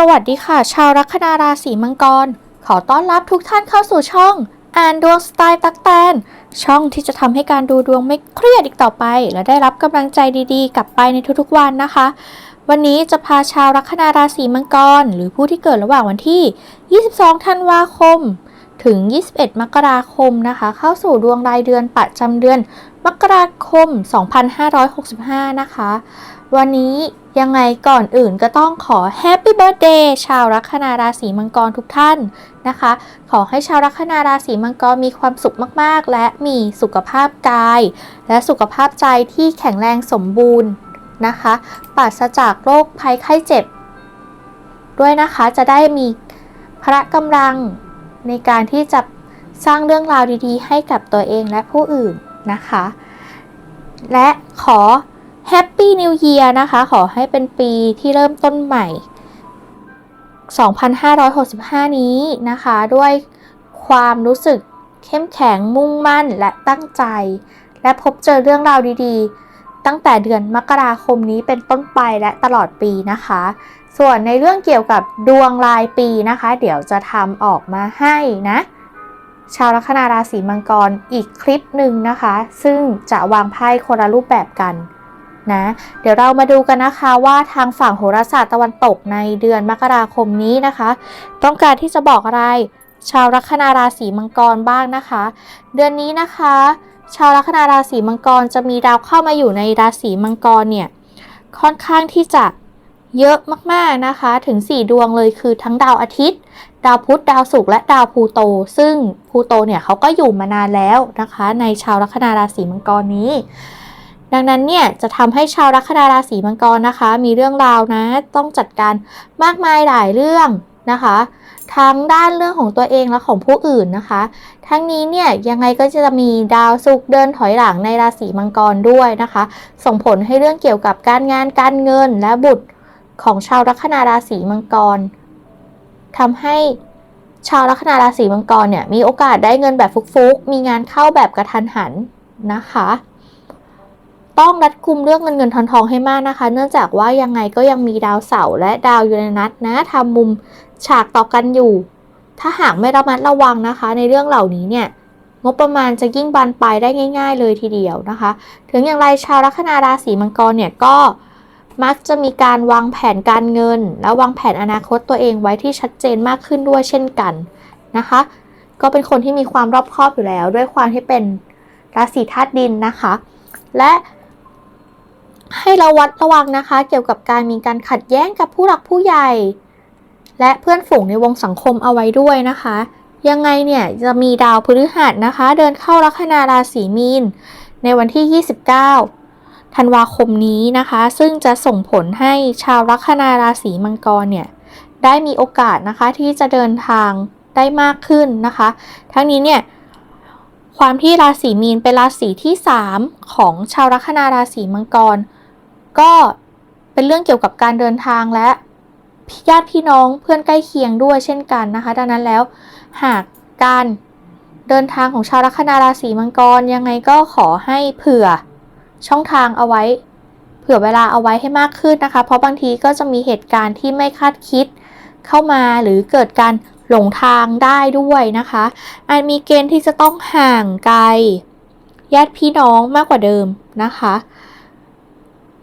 สวัสดีค่ะ ชาวลัคนาราศีมังกร ขอต้อนรับทุกท่านเข้าสู่ช่อง อ่านดวงสไตล์ตักแตน ช่องที่จะทำให้การดูดวงไม่เครียดอีกต่อไป และได้รับกำลังใจดีๆ กลับไปในทุกๆวันนะคะ วันนี้จะพาชาวลัคนาราศีมังกร หรือผู้ที่เกิดระหว่างวันที่ 22 ธันวาคม ถึง 21 มกราคมนะคะ เข้าสู่ดวงรายเดือนประจำเดือน มกราคม 2565 นะคะ วันนี้ยังไงก่อนอื่นก็ต้องขอแฮปปี้เบิร์ดเดย์ชาวลัคนาราศีมังกรทุกท่านนะคะ ขอให้ชาวลัคนาราศีมังกรมีความสุขมากๆ และมีสุขภาพกาย และสุขภาพใจที่แข็งแรงสมบูรณ์นะคะปราศจากโรคภัยไข้เจ็บ ด้วยนะคะจะได้มีพละกำลังในการที่จะสร้างเรื่องราวดีๆ ให้กับตัวเองและผู้อื่นนะคะ และขอ Happy New Year นะคะ ขอให้เป็นปีที่เริ่มต้นใหม่ 2565 นี้นะคะ ด้วยความรู้สึกเข้มแข็งมุ่งมั่นและตั้งใจ และพบเจอเรื่องราวดีๆ ตั้งแต่เดือนมกราคมนี้เป็นต้นไปและตลอดปีนะคะ ส่วนในเรื่องเกี่ยวกับดวงรายปีนะคะ เดี๋ยวจะทำออกมาให้นะ ชาวลัคนาราศีมังกรอีกคลิปหนึ่งนะคะ ซึ่งจะวางไพ่คนละรูปแบบกัน นะเดี๋ยวเรามาดูกันนะคะว่าทางฝั่งโหราศาสตร์ตะวันตกในเดือนมกราคมนี้นะคะ ต้องการที่จะบอกอะไร ชาวลัคนาราศีมังกรบ้างนะคะ เดือนนี้นะคะ ชาวลัคนาราศีมังกรจะมีดาวเข้ามาอยู่ในราศีมังกรเนี่ยค่อนข้างที่จะเยอะมากๆนะคะถึง 4 ดวงเลยคือทั้งดาวอาทิตย์ ดาวพุธดาวศุกร์และดาวพูโต ซึ่งพูโตเนี่ยเขาก็อยู่มานานแล้วนะคะ ในชาวลัคนาราศีมังกรนี้ ดังนั้นเนี่ยจะทำให้ชาวลัคนาราศีมังกรนะคะ มีเรื่องราวนะ ต้องจัดการมากมายหลายเรื่องนะคะ ทั้งด้านเรื่องของตัวเองและของผู้อื่นนะคะ ทั้งนี้เนี่ยยังไงก็จะมีดาวศุกร์เดินถอยหลังในราศีมังกรด้วยนะคะ ส่งผลให้เรื่องเกี่ยวกับการงานการเงินและบุตรของชาวลัคนาราศีมังกรทำให้ชาวลัคนาราศีมังกรเนี่ยมีโอกาสได้เงินแบบฟุกๆ มีงานเข้าแบบกระทันหันนะคะ ต้องรัดกุมเรื่องเงินเงินทองทองให้มากนะคะ เนื่องจากว่ายังไงก็ยังมีดาวเสาร์และดาวยูเรนัสนะทำมุมฉากต่อกันอยู่ ถ้าหากไม่ระมัดระวังนะคะ ในเรื่องเหล่านี้เนี่ยงบประมาณจะยิ่งบานปลายได้ง่าย ๆ เลยทีเดียวนะคะ ถึงอย่างไรชาวลัคนาราศีมังกรเนี่ยก็มักจะมีการวางแผนการเงิน และวางแผนอนาคตตัวเองไว้ที่ชัดเจนมากขึ้นด้วยเช่นกันนะคะ ก็เป็นคนที่มีความรอบคอบอยู่แล้ว ด้วยความที่เป็นราศีธาตุดินนะคะ และ ให้ระวัดระวังนะคะ เกี่ยวกับการมีการขัดแย้งกับผู้หลักผู้ใหญ่ และเพื่อนฝูงในวงสังคมเอาไว้ด้วยนะคะ ยังไงเนี่ยจะมีดาวพฤหัสนะคะ เดินเข้าลัคนาราศีมีน ในวันที่ 29 ธันวาคมนี้นะคะ ซึ่งจะส่งผลให้ชาวลัคนาราศีมังกรเนี่ยได้มีโอกาสนะคะที่จะเดินทางได้มากขึ้นนะคะ ทั้งนี้เนี่ยความที่ราศีมีนเป็นราศีที่ 3 ของชาวลัคนาราศีมังกร ก็เป็นเรื่องเกี่ยวกับการเดินทางและญาติพี่น้องเพื่อนใกล้เคียงด้วยเช่นกันนะคะ ดังนั้นแล้ว หากการเดินทางของชาวลัคนาราศีมังกรยังไงก็ขอให้เผื่อช่องทางเอาไว้ เผื่อเวลาเอาไว้ให้มากขึ้นนะคะ เพราะบางทีก็จะมีเหตุการณ์ที่ไม่คาดคิดเข้ามาหรือเกิดการหลงทางได้ด้วยนะคะอาจมีเกณฑ์ที่จะต้องห่างไกลญาติพี่น้องมากกว่าเดิมนะคะ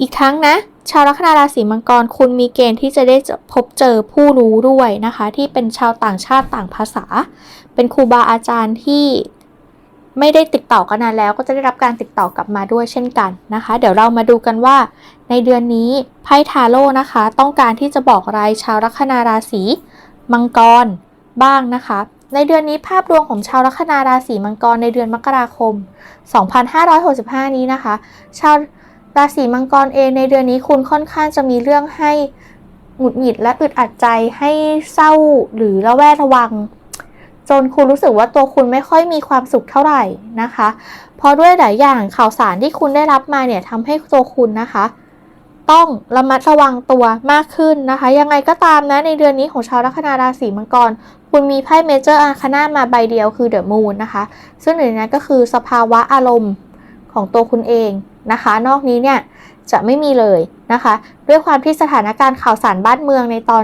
อีกทั้งนะ ชาวลัคนาราศีมังกรคุณมีเกณฑ์ที่จะได้พบเจอผู้รู้ด้วยนะคะ ที่เป็นชาวต่างชาติต่างภาษา เป็นครูบาอาจารย์ที่ไม่ได้ติดต่อกันนานแล้วก็จะได้รับการติดต่อกลับมาด้วยเช่นกันนะคะ เดี๋ยวเรามาดูกันว่า ในเดือนนี้ไพ่ทาโร่นะคะ ต้องการที่จะบอกอะไรชาวลัคนาราศีมังกรบ้างนะคะ ในเดือนนี้ภาพรวมของชาวลัคนาราศีมังกรในเดือนมกราคม 2565 นี้นะคะ ชาว ราศีมังกรเองในเดือนนี้คุณค่อนข้างจะมีเรื่องให้หงุดหงิดและอึดอัดใจให้เศร้าหรือระแวดระวัง จนคุณรู้สึกว่าตัวคุณไม่ค่อยมีความสุขเท่าไหร่นะคะ เพราะด้วยหลายอย่างข่าวสารที่คุณได้รับมาเนี่ยทำให้ตัวคุณนะคะ ต้องระมัดระวังตัวมากขึ้นนะคะ ยังไงก็ตามนะในเดือนนี้ของชาวลัคนาราศีมังกร คุณมีไพ่เมเจอร์อาคานามาใบเดียวคือเดอะมูนนะคะ ซึ่งหนึ่งในนั้นก็คือสภาวะอารมณ์ ของตัวคุณเองนะคะ นอกนี้เนี่ยจะไม่มีเลยนะคะ ด้วยความที่สถานการณ์ข่าวสารบ้านเมืองในตอน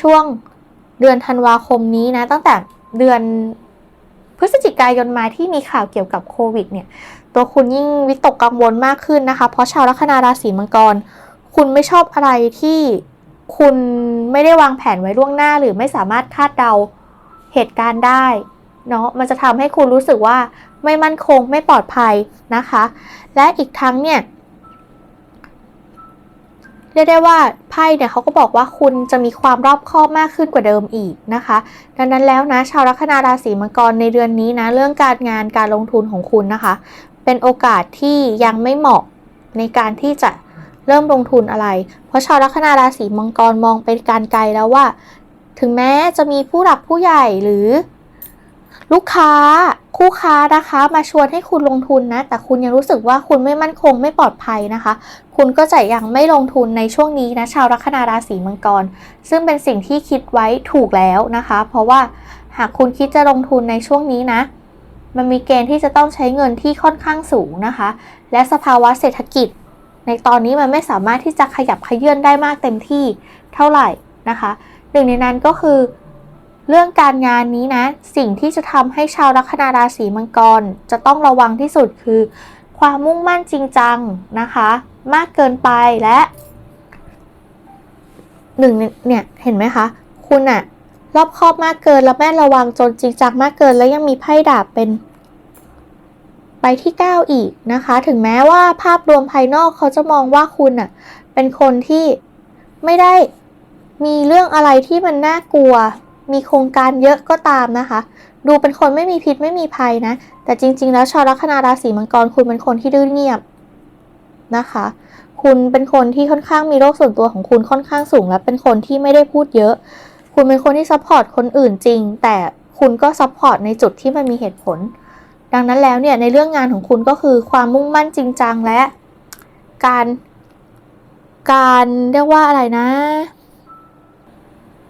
ช่วงเดือนธันวาคมนี้นะ ตั้งแต่เดือนพฤศจิกายนมาที่มีข่าวเกี่ยวกับโควิดเนี่ย ตัวคุณยิ่งวิตกกังวลมากขึ้นนะคะ เพราะชาวลัคนาราศีมังกร คุณไม่ชอบอะไรที่คุณไม่ได้วางแผนไว้ล่วงหน้า หรือไม่สามารถคาดเดาเหตุการณ์ได้เนาะมันจะทำให้คุณรู้สึกว่า ไม่มั่นคงไม่ปลอดภัยนะคะ และอีกทั้งเนี่ยเรียกได้ว่าไพ่เนี่ยเขาก็บอกว่าคุณจะมีความรอบคอบมากขึ้นกว่าเดิมอีกนะคะ ดังนั้นแล้วนะชาวลัคนาราศีมังกรในเดือนนี้นะเรื่องการงานการลงทุนของคุณนะคะ เป็นโอกาสที่ยังไม่เหมาะในการที่จะเริ่มลงทุนอะไร เพราะชาวลัคนาราศีมังกรมองไปการไกลแล้วว่า ถึงแม้จะมีผู้หลักผู้ใหญ่หรือ ลูกค้าคู่ค้านะคะมาชวนให้คุณลงทุนนะ แต่คุณยังรู้สึกว่าคุณไม่มั่นคงไม่ปลอดภัยนะคะ คุณก็จะยังไม่ลงทุนในช่วงนี้นะชาวลัคนาราศีมังกร ซึ่งเป็นสิ่งที่คิดไว้ถูกแล้วนะคะ เพราะว่าหากคุณคิดจะลงทุนในช่วงนี้นะ มันมีเกณฑ์ที่จะต้องใช้เงินที่ค่อนข้างสูงนะคะ และสภาวะเศรษฐกิจ ในตอนนี้มันไม่สามารถที่จะขยับขยื่นได้มากเต็มที่เท่าไหร่นะคะ หนึ่งในนั้นก็คือ เรื่องการงานนี้นะ สิ่งที่จะทำให้ชาวลัคนาราศีมังกร จะต้องระวังที่สุดคือ ความมุ่งมั่นจริงจังนะคะ มากเกินไปและหนึ่งเนี่ยเห็นไหมคะ คุณอะรอบคอบมากเกินแล้วแม่ระวังจนจริงจังมากเกิน แล้วยังมีไพ่ดาบเป็นไปที่ 9 อีกนะคะ ถึงแม้ว่าภาพรวมภายนอกเขาจะมองว่าคุณอะเป็นคนที่ไม่ได้มีเรื่องอะไรที่มันน่ากลัว มีโครงการเยอะก็ตามนะคะ ดูเป็นคนไม่มีพิษไม่มีภัยนะ แต่จริง ๆ แล้วชาวลัคนาราศีมังกรคุณเป็นคนที่ดื้อเงียบนะคะ คุณเป็นคนที่ค่อนข้างมีโรคส่วนตัวของคุณค่อนข้างสูง และเป็นคนที่ไม่ได้พูดเยอะ คุณเป็นคนที่ซัพพอร์ตคนอื่นจริง แต่คุณก็ซัพพอร์ตในจุดที่มันมีเหตุผล ดังนั้นแล้วเนี่ยในเรื่องงานของคุณก็คือความมุ่งมั่นจริงจังและการ การเรียกว่าอะไรนะ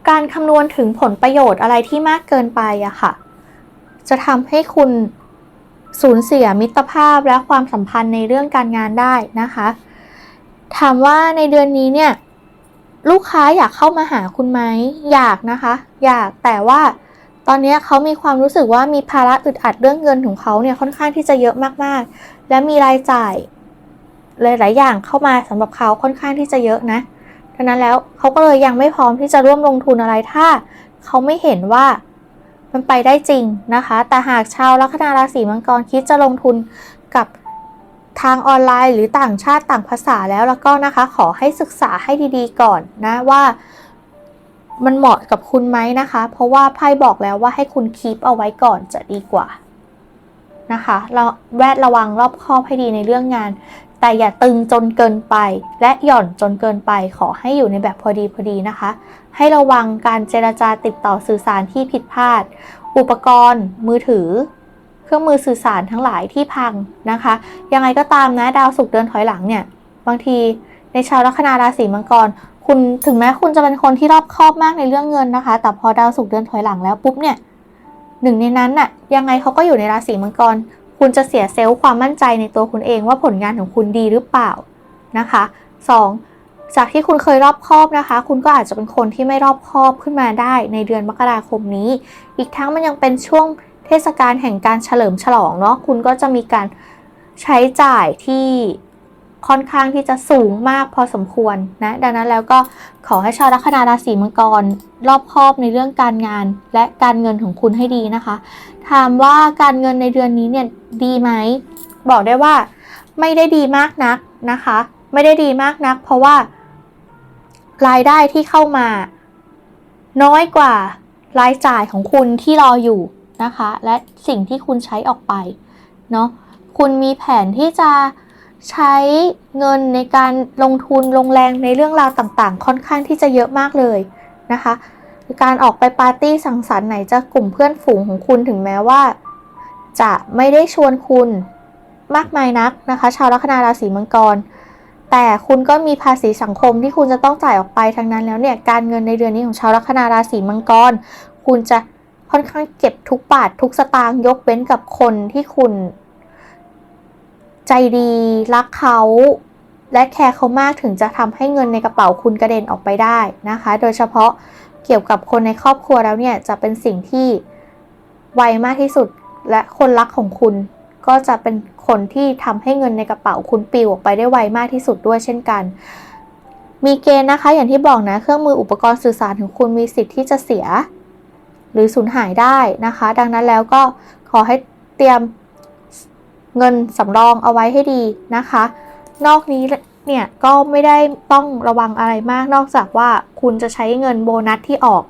การคำนวณถึงผลประโยชน์อะไรที่มากเกินไปอะค่ะ จะทำให้คุณสูญเสียมิตรภาพและความสัมพันธ์ในเรื่องการงานได้นะคะ ถามว่าในเดือนนี้เนี่ย ลูกค้าอยากเข้ามาหาคุณไหมอยากนะคะ อยากแต่ว่าตอนนี้เขามีความรู้สึกว่ามีภาระอึดอัดเรื่องเงินของเขาเนี่ยค่อนข้างที่จะเยอะมากๆ และมีรายจ่ายหลายๆอย่างเข้ามาสำหรับเขาค่อนข้างที่จะเยอะนะ ดังนั้นแล้วเขาก็เลยยังไม่พร้อมที่จะร่วมลงทุนอะไรถ้าเขาไม่เห็นว่ามันไปได้จริงนะคะ แต่หากชาวลัคนาราศีมังกรคิดจะลงทุนกับทางออนไลน์หรือต่างชาติต่างภาษาแล้วแล้วก็นะคะขอให้ศึกษาให้ดีๆก่อนนะว่ามันเหมาะกับคุณไหมนะคะ เพราะว่าไพ่บอกแล้วว่าให้คุณคีปเอาไว้ก่อนจะดีกว่านะคะเราแวดระวังรอบคอบให้ดีในเรื่องงาน แต่อย่าตึงจนเกินไป และหย่อนจนเกินไปขอให้อยู่ในแบบพอดีพอดีนะคะ ให้ระวังการเจรจาติดต่อสื่อสารที่ผิดพลาด อุปกรณ์ มือถือ เครื่องมือสื่อสารทั้งหลายที่พังนะคะ ยังไงก็ตามนะดาวศุกร์เดินถอยหลังเนี่ย บางทีในชาวลัคนาราศีมังกรคุณถึงแม้คุณจะเป็นคนที่รอบคอบมากในเรื่องเงินนะคะ แต่พอดาวศุกร์เดินถอยหลังแล้วปุ๊บเนี่ยหนึ่งในนั้นน่ะยังไงเขาก็อยู่ในราศีมังกร คุณจะเสียเซลล์ความมั่นใจในตัวคุณเองว่าผลงานของคุณดีหรือเปล่านะคะ 2. จากที่คุณเคยรอบคอบนะคะ คุณก็อาจจะเป็นคนที่ไม่รอบคอบขึ้นมาได้ในเดือนมกราคมนี้ อีกทั้งมันยังเป็นช่วงเทศกาลแห่งการเฉลิมฉลองเนาะคุณก็จะมีการใช้จ่ายที่ ค่อนข้างที่จะสูงมากพอสมควรนะดังนั้นแล้วก็ขอให้ชาวลัคนาราศีมังกร รอบคอบในเรื่องการงานและการเงินของคุณให้ดีนะคะ ถามว่าการเงินในเดือนนี้เนี่ยดีไหม บอกได้ว่าไม่ได้ดีมากนักนะคะ ไม่ได้ดีมากนัก เพราะว่ารายได้ที่เข้ามา น้อยกว่ารายจ่ายของคุณที่รออยู่นะคะ และสิ่งที่คุณใช้ออกไปเนาะคุณมีแผนที่จะ ใช้เงินในการลงทุนลงแรงในเรื่องราวต่างๆ ค่อนข้างที่จะเยอะมากเลยนะคะ การออกไปปาร์ตี้สังสรรค์ไหนจะกลุ่มเพื่อนฝูงของคุณถึงแม้ว่า จะไม่ได้ชวนคุณมากมายนักนะคะ ชาวลัคนาราศีมังกร แต่คุณก็มีภาษีสังคมที่คุณจะต้องจ่ายออกไปทั้งนั้นแล้วเนี่ยการเงินในเดือนนี้ของชาวลัคนาราศีมังกร คุณจะค่อนข้างเก็บทุกบาททุกสตางค์ยกเว้นกับคนที่คุณ ใจดีรักเขาและแคร์เขามากถึงจะทำให้เงินในกระเป๋าคุณกระเด็นออกไปได้นะคะ โดยเฉพาะเกี่ยวกับคนในครอบครัวแล้วเนี่ยจะเป็นสิ่งที่ไวมากที่สุดและคนรักของคุณ ก็จะเป็นคนที่ทำให้เงินในกระเป๋าคุณปลิวออกไปได้ไวมากที่สุดด้วยเช่นกัน มีเกณฑ์นะคะ อย่างที่บอกนะเครื่องมืออุปกรณ์สื่อสารของคุณมีสิทธิ์ที่จะเสีย หรือสูญหายได้นะคะ ดังนั้นแล้วก็ขอให้เตรียม เงินสำรองเอาไว้ให้ดีนะคะ นอกนี้เนี่ยก็ไม่ได้ต้องระวังอะไรมากนอกจากว่าคุณจะใช้เงินโบนัสที่ออก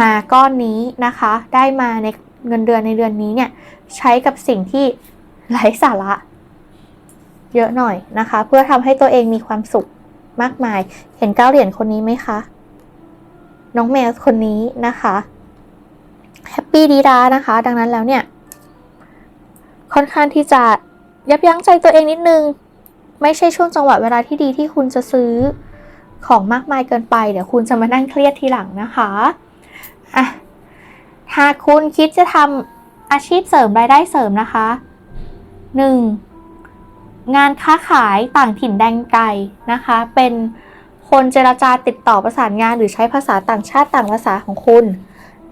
มาก้อนนี้นะคะ ได้มาในเงินเดือนในเดือนนี้เนี่ยใช้กับสิ่งที่ไร้สาระ เยอะหน่อยนะคะ เพื่อทำให้ตัวเองมีความสุขมากมาย เห็นเก้าเหรียญคนนี้ไหมคะ น้องแมวคนนี้นะคะแฮปปี้ดีดานะคะ ดังนั้นแล้วเนี่ย ค่อนข้างที่จะยับยั้งใจตัวเองนิดนึง ไม่ใช่ช่วงจังหวะเวลาที่ดีที่คุณจะซื้อของมากมายเกินไป เดี๋ยวคุณจะมานั่งเครียดทีหลังนะคะอะหากคุณคิดจะทำอาชีพเสริมรายได้เสริมนะคะ 1. งานค้าขายต่างถิ่นแดนไกลนะคะ เป็นคนเจรจาติดต่อประสานงานหรือใช้ภาษาต่างชาติต่างภาษาของคุณ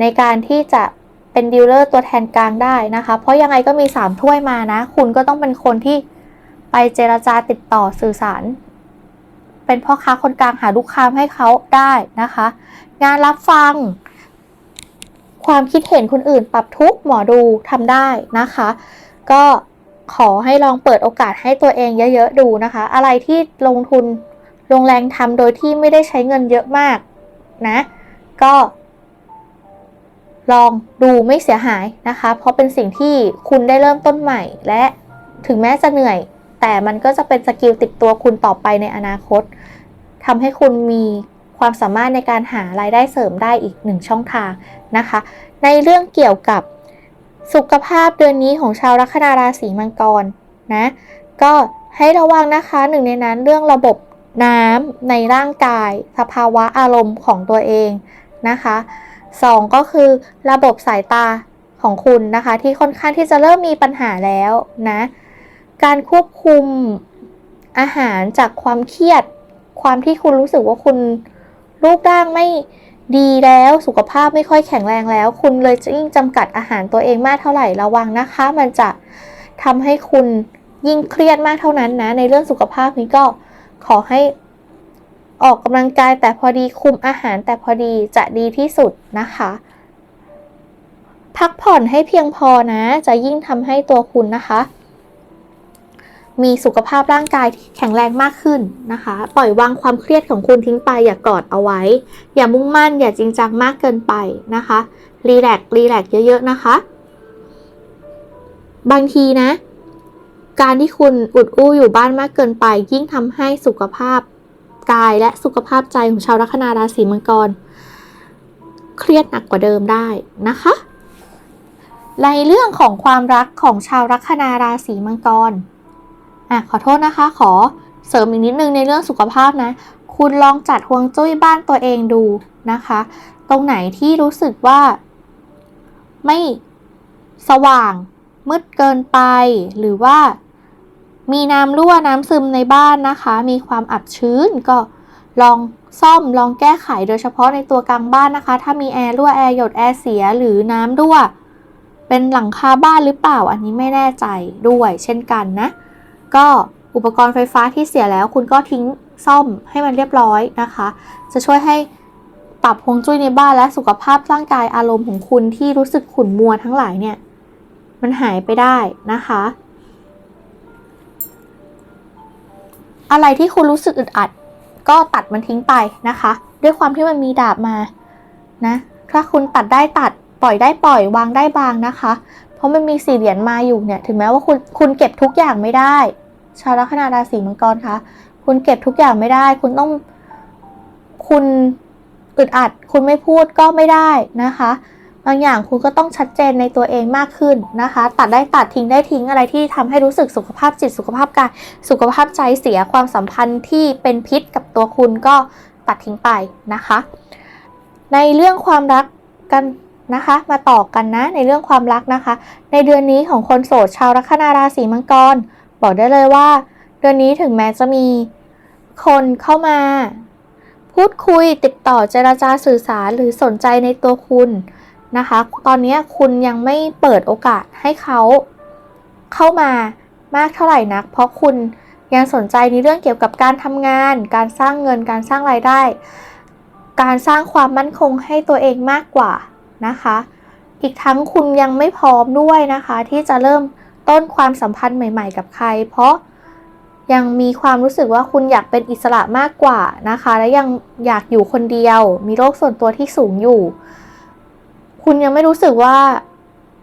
ในการที่จะ เป็นดีลเลอร์ตัวแทนกลางได้นะคะ เพราะยังไงก็มี 3 ถ้วยมานะ คุณก็ต้องเป็นคนที่ไปเจรจาติดต่อสื่อสาร เป็นพ่อค้าคนกลางหาลูกค้าให้เขาได้นะคะ งานรับฟัง ความคิดเห็นคนอื่น ปรับทุกหมอดูทำได้นะคะ ก็ขอให้ลองเปิดโอกาสให้ตัวเองเยอะๆดูนะคะ อะไรที่ลงทุนลงแรงทำโดยที่ไม่ได้ใช้เงินเยอะมากนะ ก็ ลองดูไม่เสียหายนะคะ เพราะเป็นสิ่งที่คุณได้เริ่มต้นใหม่ และถึงแม้จะเหนื่อย แต่มันก็จะเป็นสกิลติดตัวคุณต่อไปในอนาคตทำให้คุณมีความสามารถในการหารายได้เสริมได้อีกหนึ่งช่องทางนะคะ ในเรื่องเกี่ยวกับสุขภาพเดือนนี้ของชาวลัคนาราศีมังกรนะก็ให้ระวังนะคะหนึ่งในนั้นเรื่องระบบน้ำในร่างกาย สภาวะอารมณ์ของตัวเองนะคะ สองก็คือระบบสายตาของคุณนะคะ ที่ค่อนข้างที่จะเริ่มมีปัญหาแล้วนะ การควบคุมอาหารจากความเครียด ความที่คุณรู้สึกว่าคุณรูปร่างไม่ดีแล้วสุขภาพไม่ค่อยแข็งแรงแล้ว คุณเลยจะยิ่งจำกัดอาหารตัวเองมากเท่าไหร่ระวังนะคะ มันจะทำให้คุณยิ่งเครียดมากเท่านั้นนะ ในเรื่องสุขภาพนี้ก็ขอให้ ออกกำลังกายแต่พอดีคุมอาหารแต่พอดีจะดีที่สุดนะคะ พักผ่อนให้เพียงพอนะจะยิ่งทำให้ตัวคุณนะคะ มีสุขภาพร่างกายที่แข็งแรงมากขึ้นนะคะ ปล่อยวางความเครียดของคุณทิ้งไปอย่ากอดเอาไว้ อย่ามุ่งมั่น อย่าจริงจังมากเกินไปนะคะรีแลกรีแลกเยอะๆนะคะ บางทีนะ การที่คุณอุดอู้อยู่บ้านมากเกินไป ยิ่งทำให้สุขภาพ กายและสุขภาพใจของชาวลัคนาราศีมังกร เครียดหนักกว่าเดิมได้นะคะ ในเรื่องของความรักของชาวลัคนาราศีมังกรอะขอโทษนะคะ ขอเสริมอีกนิดนึงในเรื่องสุขภาพนะ คุณลองจัดฮวงจุ้ยบ้านตัวเองดูนะคะ ตรงไหนที่รู้สึกว่า ไม่สว่างมืดเกินไปหรือว่า มีน้ำรั่วน้ำซึมในบ้านนะคะ มีความอับชื้นก็ลองซ่อมลองแก้ไขโดยเฉพาะในตัวกลางบ้านนะคะ ถ้ามีแอร์รั่วแอร์หยดแอร์เสียหรือน้ำรั่ว เป็นหลังคาบ้านหรือเปล่าอันนี้ไม่แน่ใจด้วยเช่นกันนะ ก็อุปกรณ์ไฟฟ้าที่เสียแล้ว คุณก็ทิ้งซ่อมให้มันเรียบร้อยนะคะ จะช่วยให้ปรับฮวงจุ้ยในบ้านและสุขภาพร่างกายอารมณ์ของคุณที่รู้สึกขุ่นมัวทั้งหลายเนี่ย มันหายไปได้นะคะ อะไรที่คุณรู้สึกอึดอัด ก็ตัดมันทิ้งไปนะคะ ด้วยความที่มันมีดาบมานะ ถ้าคุณตัดได้ตัดปล่อยได้ปล่อยวางได้บางนะคะ เพราะมันมีสี่เหรียญมาอยู่เนี่ย ถึงแม้ว่าคุณคุณเก็บทุกอย่างไม่ได้ ชาวลัคนาราศีมังกรคะคุณเก็บทุกอย่างไม่ได้ คุณต้องคุณอึดอัด คุณไม่พูดก็ไม่ได้นะคะ บางอย่างคุณก็ต้องชัดเจนในตัวเองมากขึ้นนะคะ ตัดได้ตัดทิ้งได้ทิ้งอะไรที่ทำให้รู้สึกสุขภาพจิตสุขภาพกายสุขภาพใจเสียความสัมพันธ์ที่เป็นพิษกับตัวคุณก็ตัดทิ้งไปนะคะ ในเรื่องความรักกันนะคะ มาต่อกันนะในเรื่องความรักนะคะ ในเดือนนี้ของคนโสดชาวลัคนาราศีมังกร บอกได้เลยว่า เดือนนี้ถึงแม้จะมีคนเข้ามา พูดคุยติดต่อเจราจาสื่อสารหรือสนใจในตัวคุณ นะคะ ตอนนี้คุณยังไม่เปิดโอกาสให้เขาเข้ามามากเท่าไหร่นัก เพราะคุณยังสนใจในเรื่องเกี่ยวกับการทำงาน การสร้างเงิน การสร้างรายได้ การสร้างความมั่นคงให้ตัวเองมากกว่านะคะ อีกทั้งคุณยังไม่พร้อมด้วยนะคะ ที่จะเริ่มต้นความสัมพันธ์ใหม่ ๆ กับใคร เพราะยังมีความรู้สึกว่าคุณอยากเป็นอิสระมากกว่านะคะ และยังอยากอยู่คนเดียว มีโรคส่วนตัวที่สูงอยู่ คุณยังไม่รู้สึกว่า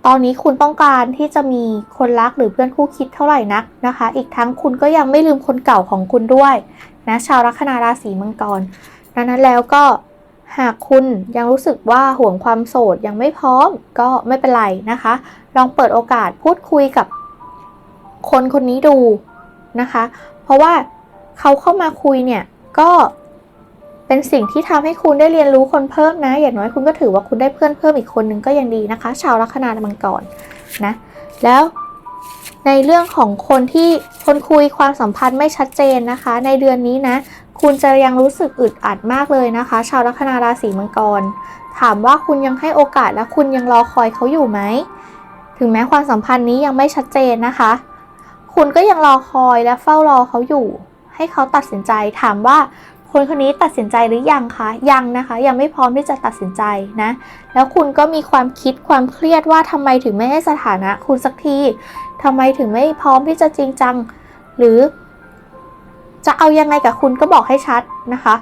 ตอนนี้คุณต้องการที่จะมีคนรักหรือเพื่อนคู่คิดเท่าไหร่นักนะคะ อีกทั้งคุณก็ยังไม่ลืมคนเก่าของคุณด้วยนะชาวลัคนาราศีมังกรดังนั้นแล้วก็หากคุณยังรู้สึกว่าห่วงความโสดยังไม่พร้อมก็ไม่เป็นไรนะคะ ลองเปิดโอกาสพูดคุยกับคนคนนี้ดูนะคะ เพราะว่าเขาเข้ามาคุยเนี่ยก็ เป็นสิ่งที่ทำให้คุณได้เรียนรู้คนเพิ่มนะ อย่างน้อยคุณก็ถือว่าคุณได้เพื่อนเพิ่มอีกคนนึงก็ยังดีนะคะ ชาวลัคนามังกรนะ แล้วในเรื่องของคนที่คนคุยความสัมพันธ์ไม่ชัดเจนนะคะ ในเดือนนี้นะ คุณจะยังรู้สึกอึดอัดมากเลยนะคะ ชาวลัคนาราศีมังกร ถามว่าคุณยังให้โอกาสและคุณยังรอคอยเขาอยู่ไหมถึงแม้ความสัมพันธ์นี้ยังไม่ชัดเจนนะคะ คุณก็ยังรอคอยและเฝ้ารอเขาอยู่ ให้เขาตัดสินใจถามว่า คนคนนี้ตัดสินใจหรือยังคะ ยังนะคะ ยังไม่พร้อมที่จะตัดสินใจนะ แล้วคุณก็มีความคิดความเครียดว่าทำไมถึงไม่ให้สถานะ คุณสักทีทำไมถึงไม่พร้อมที่จะจริงจัง หรือ จะเอายังไงกับคุณก็บอกให้ชัดนะคะ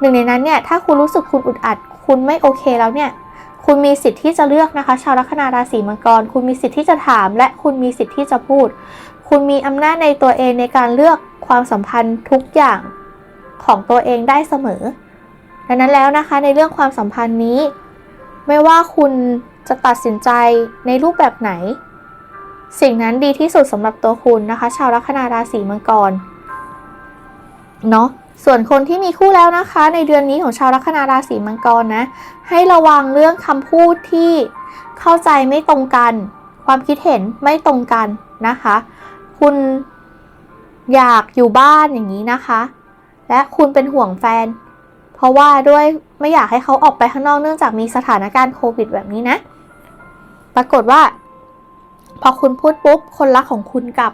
หนึ่งในนั้นเนี่ย ถ้าคุณรู้สึกคุณอุดอัด คุณไม่โอเคแล้วเนี่ย คุณมีสิทธิ์ที่จะเลือกนะคะ ชาวลัคนาราศีมังกร คุณมีสิทธิ์ที่จะถาม และคุณมีสิทธิ์ที่จะพูด คุณมีอำนาจในตัวเองในการเลือกความสัมพันธ์ทุกอย่าง ของตัวเองได้เสมอ ดังนั้นแล้วนะคะในเรื่องความสัมพันธ์นี้ ไม่ว่าคุณจะตัดสินใจในรูปแบบไหน สิ่งนั้นดีที่สุดสำหรับตัวคุณนะคะ ชาวลัคนาราศีมังกรเนาะส่วนคนที่มีคู่แล้วนะคะ ในเดือนนี้ของชาวลัคนาราศีมังกรนะ ให้ระวังเรื่องคำพูดที่เข้าใจไม่ตรงกัน ความคิดเห็นไม่ตรงกันนะคะ คุณอยากอยู่บ้านอย่างนี้นะคะ และคุณเป็นห่วงแฟน เพราะว่าด้วยไม่อยากให้เขาออกไปข้างนอกเนื่องจากมีสถานการณ์โควิดแบบนี้นะ ปรากฏว่า พอคุณพูดปุ๊บ คนรักของคุณกลับ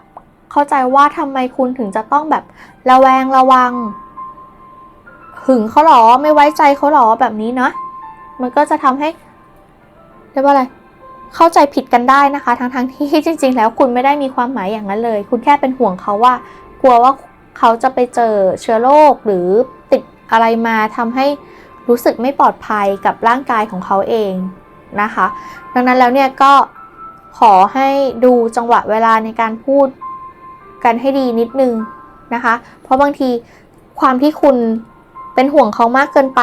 เข้าใจว่าทำไมคุณถึงจะต้องแบบระแวงระวัง หึงเขาหรอไม่ไว้ใจเขาหรอแบบนี้เนาะมันก็จะทำให้เรียกว่าอะไรเข้าใจผิดกันได้นะคะ ทั้งๆทที่จริง ๆ แล้วคุณไม่ได้มีความหมายอย่างนั้นเลย คุณแค่เป็นห่วงเขาว่า กลัวว่า เขาจะไปเจอเชื้อโรคหรือติดอะไรมาทำให้รู้สึกไม่ปลอดภัยกับร่างกายของเขาเองนะคะ ดังนั้นแล้วเนี่ยก็ขอให้ดูจังหวะเวลาในการพูดกันให้ดีนิดนึงนะคะ เพราะบางทีความที่คุณเป็นห่วงเขามากเกินไป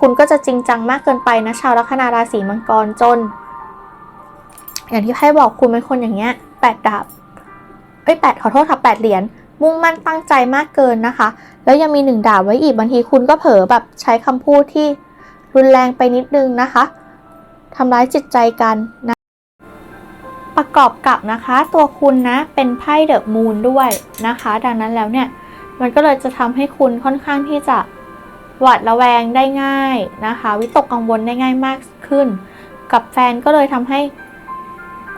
คุณก็จะจริงจังมากเกินไปนะชาวลัคนาราศีมังกรจน อย่างที่ไพ่บอกคุณเป็นคนอย่างเงี้ยแปดดาบเอ้ยแปดขอโทษค่ะแปดเหรียญ มุ่งมั่นตั้งใจมากเกินนะคะ แล้วยังมีหนึ่งดาบไว้อีกบางทีคุณก็เผลอแบบใช้คำพูดที่รุนแรงไปนิดนึงนะคะทำร้ายจิตใจกันนะประกอบกับนะคะตัวคุณนะเป็นไพ่เดอะมูนด้วยนะคะ ดังนั้นแล้วเนี่ยมันก็เลยจะทำให้คุณค่อนข้างที่จะหวาดระแวงได้ง่ายนะคะ วิตกกังวลได้ง่ายมากขึ้น กับแฟนก็เลยทำให้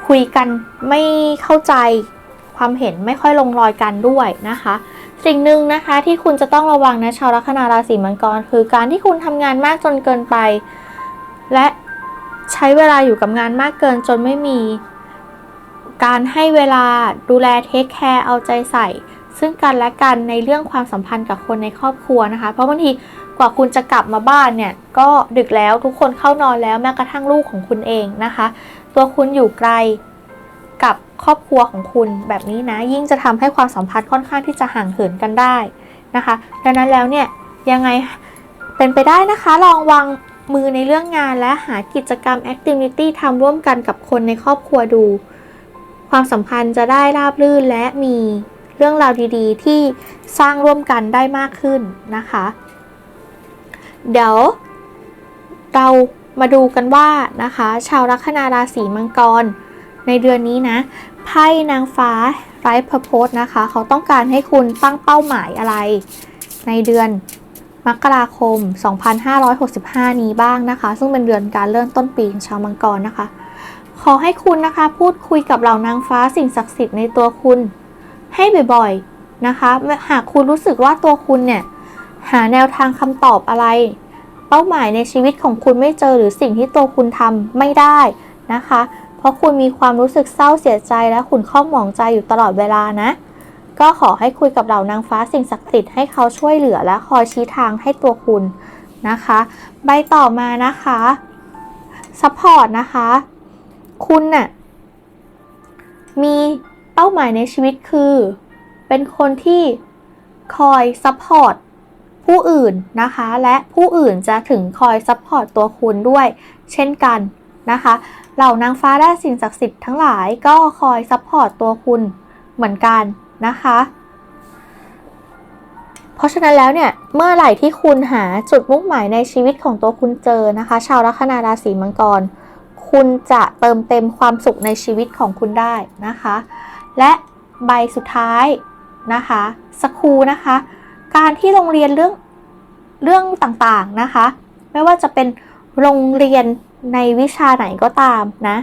คุยกันไม่เข้าใจ ความเห็นไม่ค่อยลงรอยกันด้วยนะคะ สิ่งหนึ่งนะคะที่คุณจะต้องระวังนะชาวลัคนาราศีมังกร คือการที่คุณทำงานมากจนเกินไป และใช้เวลาอยู่กับงานมากเกินจนไม่มี การให้เวลาดูแลเทคแคร์เอาใจใส่ ซึ่งกันและกันในเรื่องความสัมพันธ์กับคนในครอบครัวนะคะ เพราะบางทีกว่าคุณจะกลับมาบ้านเนี่ย ก็ดึกแล้วทุกคนเข้านอนแล้วแม้กระทั่งลูกของคุณเองนะคะ ตัวคุณอยู่ไกล กับครอบครัวของคุณแบบนี้นะ ยิ่งจะทำให้ความสัมพันธ์ค่อนข้างที่จะห่างเหินกันได้นะคะ ดังนั้นแล้วเนี่ยยังไงเป็นไปได้นะคะ ลองวางมือในเรื่องงานและหากิจกรรมแอคทิวิตี้ทำร่วมกันกับคนในครอบครัวดู ความสัมพันธ์จะได้ราบรื่นและมีเรื่องราวดีๆ ที่สร้างร่วมกันได้มากขึ้นนะคะ เดี๋ยวเรามาดูกันว่านะคะ ชาวลัคนาราศีมังกร ในเดือนนี้นะไพ่นางฟ้าไร้พระโพสนะคะ เขาต้องการให้คุณตั้งเป้าหมายอะไร ในเดือนมกราคม 2565 นี้บ้างนะคะ ซึ่งเป็นเดือนการเริ่มต้นปีของชาวมังกรนะคะ ขอให้คุณนะคะพูดคุยกับเหล่านางฟ้าสิ่งศักดิ์สิทธิ์ในตัวคุณ ให้บ่อยๆนะคะ หากคุณรู้สึกว่าตัวคุณเนี่ยหาแนวทางคำตอบอะไร เป้าหมายในชีวิตของคุณไม่เจอหรือสิ่งที่ตัวคุณทำไม่ได้นะคะ เพราะคุณมีความรู้สึกเศร้าเสียใจและขุ่นข้องหมองใจอยู่ตลอดเวลานะ ก็ขอให้คุยกับเหล่านางฟ้าสิ่งศักดิ์สิทธิ์ให้เขาช่วยเหลือและคอยชี้ทางให้ตัวคุณนะคะ ใบต่อมานะคะซัพพอร์ตนะคะ คุณน่ะมีเป้าหมายในชีวิตคือ เป็นคนที่คอยซัพพอร์ตผู้อื่นนะคะ และผู้อื่นจะถึงคอยซัพพอร์ตตัวคุณด้วย เช่นกัน นะคะ เหล่านางฟ้าและสิ่งศักดิ์สิทธิ์ทั้งหลายก็คอยซัพพอร์ตตัวคุณเหมือนกันนะคะ เพราะฉะนั้นแล้วเนี่ยเมื่อไหร่ที่คุณหาจุดมุ่งหมายในชีวิตของตัวคุณเจอนะคะ ชาวลัคนาราศีมังกร คุณจะเติมเต็มความสุขในชีวิตของคุณได้นะคะ และใบสุดท้ายนะคะสครูนะคะ การที่โรงเรียนเรื่องเรื่องต่างๆนะคะ ไม่ว่าจะเป็นโรงเรียน ในวิชาไหนก็ตามนะ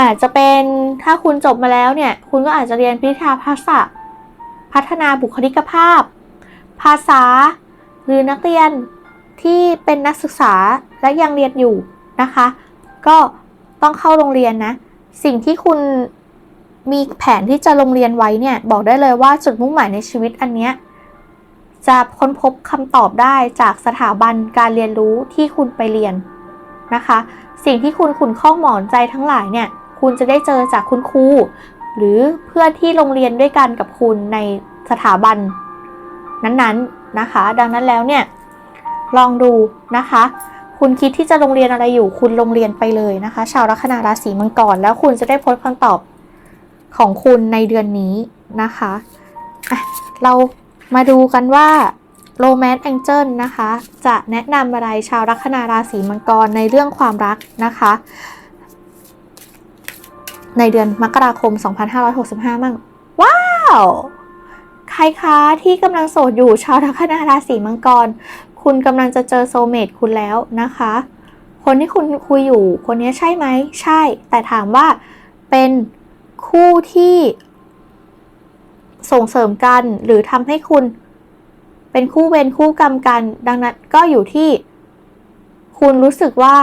อาจจะเป็นถ้าคุณจบมาแล้วเนี่ย คุณก็อาจจะเรียนพิธาภาษาพัฒนาบุคลิกภาพ ภาษา หรือนักเรียนที่เป็นนักศึกษาและยังเรียนอยู่นะคะ ก็ต้องเข้าโรงเรียนนะ สิ่งที่คุณมีแผนที่จะลงเรียนไว้เนี่ย บอกได้เลยว่าจุดมุ่งหมายในชีวิตอันเนี้ยจะค้นพบคำตอบได้จากสถาบันการเรียนรู้ที่คุณไปเรียน นะคะ สิ่งที่คุณขุนข้องหมอนใจทั้งหลายเนี่ย คุณจะได้เจอจากคุณครูหรือเพื่อนที่โรงเรียนด้วยกันกับคุณในสถาบัน นั้นๆนะคะ ดังนั้นแล้วเนี่ยลองดูนะคะ คุณคิดที่จะโรงเรียนอะไรอยู่ คุณโรงเรียนไปเลยนะคะ ชาวลัคนาราศีมังกรแล้วคุณจะได้พบคำตอบของคุณในเดือนนี้นะคะะเรามาดูกันว่า Romance Angel นะคะ จะแนะนำอะไรชาวลัคนาราศีมังกรในเรื่องความรักนะคะ ในเดือนมกราคม 2565 มั่ง ว้าว ใครคะที่กำลังโสดอยู่ชาวลัคนาราศีมังกร คุณกำลังจะเจอโซเมตคุณแล้วนะคะ คนที่คุณคุยอยู่คนนี้ใช่ไหม ใช่ แต่ถามว่าเป็นคู่ที่ส่งเสริมกันหรือทำให้คุณ เป็นคู่เวรคู่กรรมกัน ดังนั้นก็อยู่ที่ คุณรู้สึกว่า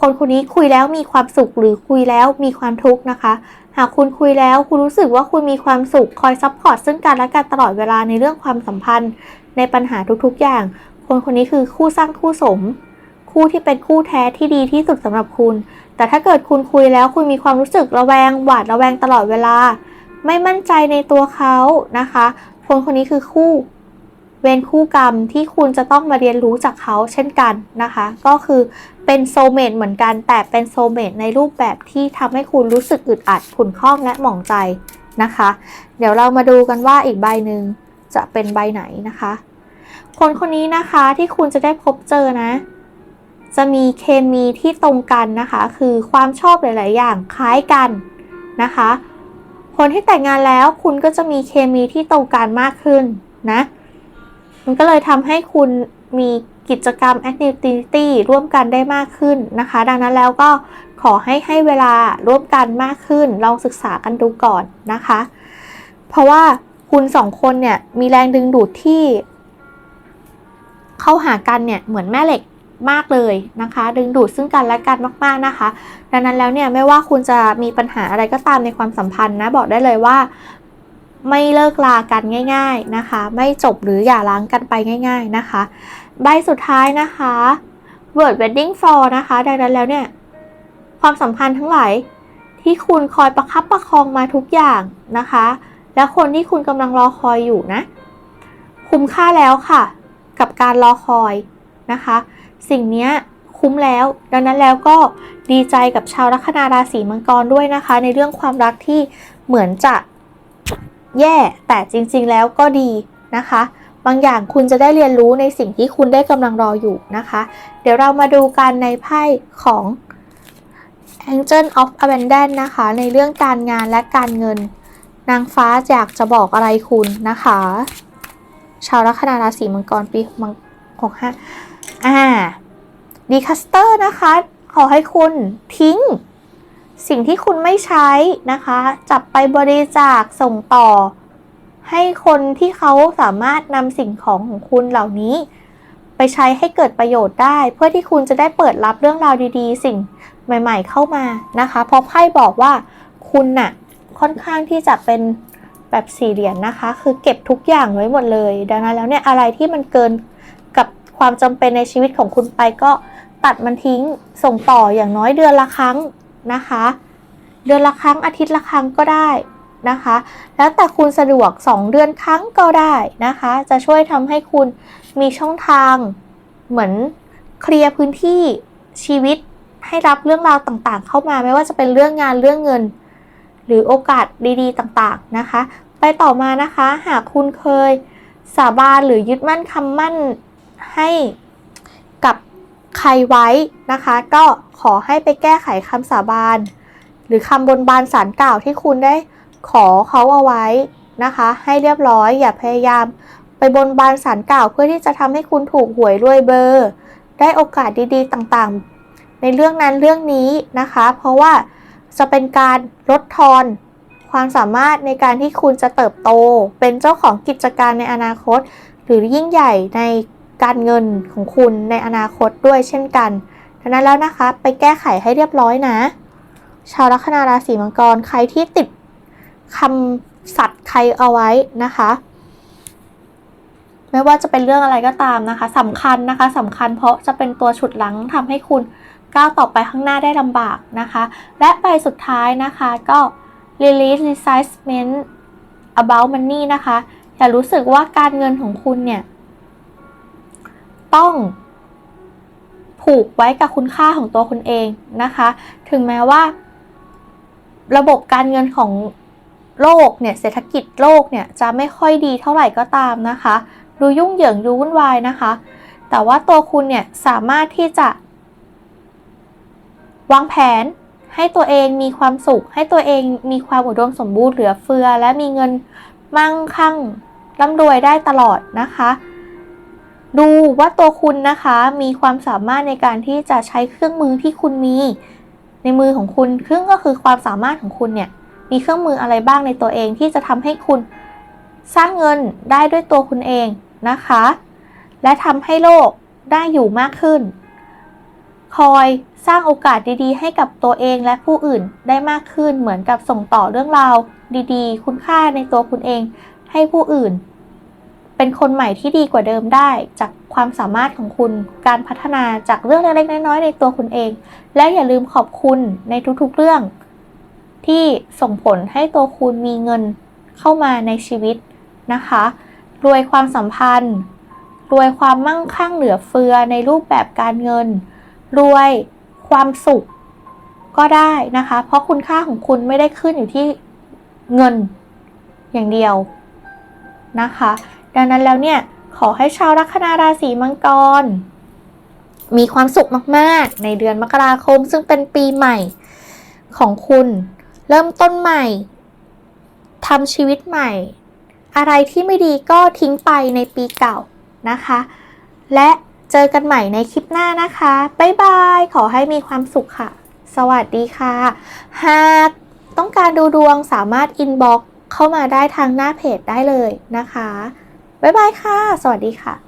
คนคนนี้คุยแล้วมีความสุขหรือคุยแล้วมีความทุกข์นะคะ หากคุณคุยแล้วคุณรู้สึกว่าคุณมีความสุขคอยซัพพอร์ตซึ่งกันและกันตลอดเวลาในเรื่องความสัมพันธ์ ในปัญหาทุกๆอย่าง คนคนนี้คือคู่สร้างคู่สม คู่ที่เป็นคู่แท้ที่ดีที่สุดสำหรับคุณ แต่ถ้าเกิดคุณคุยแล้วคุณมีความรู้สึกระแวงหวาดระแวงตลอดเวลา ไม่มั่นใจในตัวเขานะคะ คนคนนี้คือคู่ เวรคู่กรรมที่คุณจะต้องมาเรียนรู้จากเขาเช่นกันนะคะ ก็คือเป็นโซเมตเหมือนกัน แต่เป็นโซเมตในรูปแบบที่ทำให้คุณรู้สึกอึดอัดขุ่นข้องและหมองใจนะคะ เดี๋ยวเรามาดูกันว่าอีกใบหนึ่งจะเป็นใบไหนนะคะ คนคนนี้นะคะที่คุณจะได้พบเจอนะ จะมีเคมีที่ตรงกันนะคะ คือความชอบหลาย ๆ อย่างคล้ายกันนะคะ คนที่แต่งงานแล้วคุณก็จะมีเคมีที่ตรงกันมากขึ้นนะ มันก็เลยทำให้คุณมีกิจกรรม activity ร่วมกันได้มากขึ้นนะคะ ดังนั้นแล้วก็ขอให้ให้เวลาร่วมกันมากขึ้น ลองศึกษากันดูก่อนนะคะ เพราะว่าคุณสองคนเนี่ยมีแรงดึงดูดที่ เข้าหากันเนี่ยเหมือนแม่เหล็กมากเลยนะคะ ดึงดูดซึ่งกันและกันมากๆนะคะ ดังนั้นแล้วเนี่ยไม่ว่าคุณจะมีปัญหาอะไรก็ตามในความสัมพันธ์นะบอกได้เลยว่า ไม่เลิกลากันง่าย ๆนะคะ ไม่จบหรืออย่าร้างกันไปง่าย ๆนะคะ ใบสุดท้ายนะคะ Word Wedding for นะคะ ดังนั้นแล้วเนี่ย ความสัมพันธ์ทั้งหลายที่คุณคอยประคับประคองมาทุกอย่างนะคะ และคนที่คุณกำลังรอคอยอยู่นะ คุ้มค่าแล้วค่ะ กับการรอคอยนะคะ สิ่งนี้คุ้มแล้ว ดังนั้นแล้วก็ดีใจกับชาวลัคนาราศีมังกรด้วยนะคะ ในเรื่องความรักที่เหมือนจะ แย่ แต่จริงๆแล้วก็ดีนะคะ บางอย่างคุณจะได้เรียนรู้ในสิ่งที่คุณได้กำลังรออยู่นะคะ เดี๋ยวเรามาดูกันในไพ่ของ Angel of Abundance นะคะ ในเรื่องการงานและการเงิน นางฟ้าอยากจะบอกอะไรคุณนะคะ ชาวลัคนาราศีมังกรปีมังหกห้าอ่าดีคัสเตอร์นะคะ ขอให้คุณทิ้ง สิ่งที่คุณไม่ใช้นะคะ จับไปบริจาคส่งต่อ ให้คนที่เขาสามารถนำสิ่งของของคุณเหล่านี้ ไปใช้ให้เกิดประโยชน์ได้ เพื่อที่คุณจะได้เปิดรับเรื่องราวดีๆ สิ่งใหม่ ๆ เข้ามานะคะ เพราะไพ่บอกว่าคุณน่ะค่อนข้างที่จะเป็นแบบสี่เหรียญนนะคะ คือเก็บทุกอย่างไว้หมดเลย ดังนั้นแล้วเนี่ยอะไรที่มันเกินกับความจำเป็นในชีวิตของคุณไปก็ตัดมันทิ้งส่งต่ออย่างน้อยเดือนละครั้ง นะคะ เดือนละครั้งอาทิตย์ละครั้งก็ได้นะคะ แล้วแต่คุณสะดวก 2 เดือนครั้งก็ได้นะคะ จะช่วยทำให้คุณมีช่องทางเหมือนเคลียร์พื้นที่ชีวิตให้รับเรื่องราวต่างๆ เข้ามาไม่ว่าจะเป็นเรื่องงานเรื่องเงิน หรือโอกาสดีๆ ต่างๆนะคะ ไปต่อมานะคะ หากคุณเคยสาบานหรือยึดมั่นคำมั่นให้ ใครไว้นะคะ ก็ขอให้ไปแก้ไขคำสาบาน หรือคำบนบานสารกล่าวที่คุณได้ขอเขาเอาไว้นะคะ ให้เรียบร้อยอย่าพยายาม ไปบนบานสารกล่าวเพื่อที่จะทำให้คุณถูกหวยรวยเบอร์ ได้โอกาสดีๆ ต่างๆ ในเรื่องนั้นเรื่องนี้นะคะ เพราะว่าจะเป็นการลดทอนความสามารถในการที่คุณจะเติบโต เป็นเจ้าของกิจการในอนาคต หรือยิ่งใหญ่ใน การเงินของคุณในอนาคตด้วยเช่นกันดังนั้นแล้วนะคะ ไปแก้ไขให้เรียบร้อยนะ ชาวลัคนาราศีมังกรใครที่ติดคำสัตว์ใครเอาไว้นะคะ ไม่ว่าจะเป็นเรื่องอะไรก็ตามนะคะสำคัญนะคะสำคัญเพราะจะเป็นตัวฉุดหลังทำให้คุณก้าวต่อไปข้างหน้าได้ลำบากนะคะ และใบสุดท้ายนะคะก็ release resistment about money นะคะ อย่ารู้สึกว่าการเงินของคุณเนี่ย ต้องผูกไว้กับคุณค่าของตัวคุณเองนะคะ ถึงแม้ว่า ระบบการเงินของโลกเนี่ยเศรษฐกิจโลกเนี่ยจะไม่ค่อยดีเท่าไหร่ก็ตามนะคะ ดูยุ่งเหยิงดูวุ่นวายนะคะ แต่ว่าตัวคุณเนี่ยสามารถที่จะ วางแผนให้ตัวเองมีความสุข ให้ตัวเองมีความอุดมสมบูรณ์เหลือเฟือ และมีเงินมั่งคั่งร่ำรวยได้ตลอดนะคะ ดูว่าตัวคุณนะคะมีความสามารถในการที่จะใช้เครื่องมือที่คุณมี ในมือของคุณเครื่องก็คือความสามารถของคุณเนี่ยมีเครื่องมืออะไรบ้างในตัวเองที่จะทำให้คุณสร้างเงินได้ด้วยตัวคุณเองนะคะ และทำให้โลกได้อยู่มากขึ้น คอยสร้างโอกาสดีๆ ให้กับตัวเองและผู้อื่นได้มากขึ้นเหมือนกับส่งต่อเรื่องราวดีๆ คุณค่าในตัวคุณเองให้ผู้อื่น เป็นคนใหม่ที่ดีกว่าเดิมได้ จากความสามารถของคุณ การพัฒนาจากเรื่องเล็กๆน้อยๆในตัวคุณเอง และอย่าลืมขอบคุณในทุกๆเรื่อง ที่ส่งผลให้ตัวคุณมีเงินเข้ามาในชีวิตนะคะ รวยความสัมพันธ์ รวยความมั่งคั่งเหลือเฟือในรูปแบบการเงิน รวยความสุขก็ได้นะคะ เพราะคุณค่าของคุณไม่ได้ขึ้นอยู่ที่เงินอย่างเดียวนะคะ ดังนั้นแล้วเนี่ยขอให้ชาวลัคนาราศีมังกร มีความสุขมากๆ ในเดือนมกราคม ซึ่งเป็นปีใหม่ของคุณ เริ่มต้นใหม่ทำชีวิตใหม่ อะไรที่ไม่ดีก็ทิ้งไปในปีเก่านะคะ และเจอกันใหม่ในคลิปหน้านะคะ บ๊ายบาย ขอให้มีความสุขค่ะ สวัสดีค่ะ หากต้องการดูดวงสามารถอินบ็อกเข้ามาได้ทางหน้าเพจได้เลยนะคะ บ๊ายบายค่ะ สวัสดีค่ะ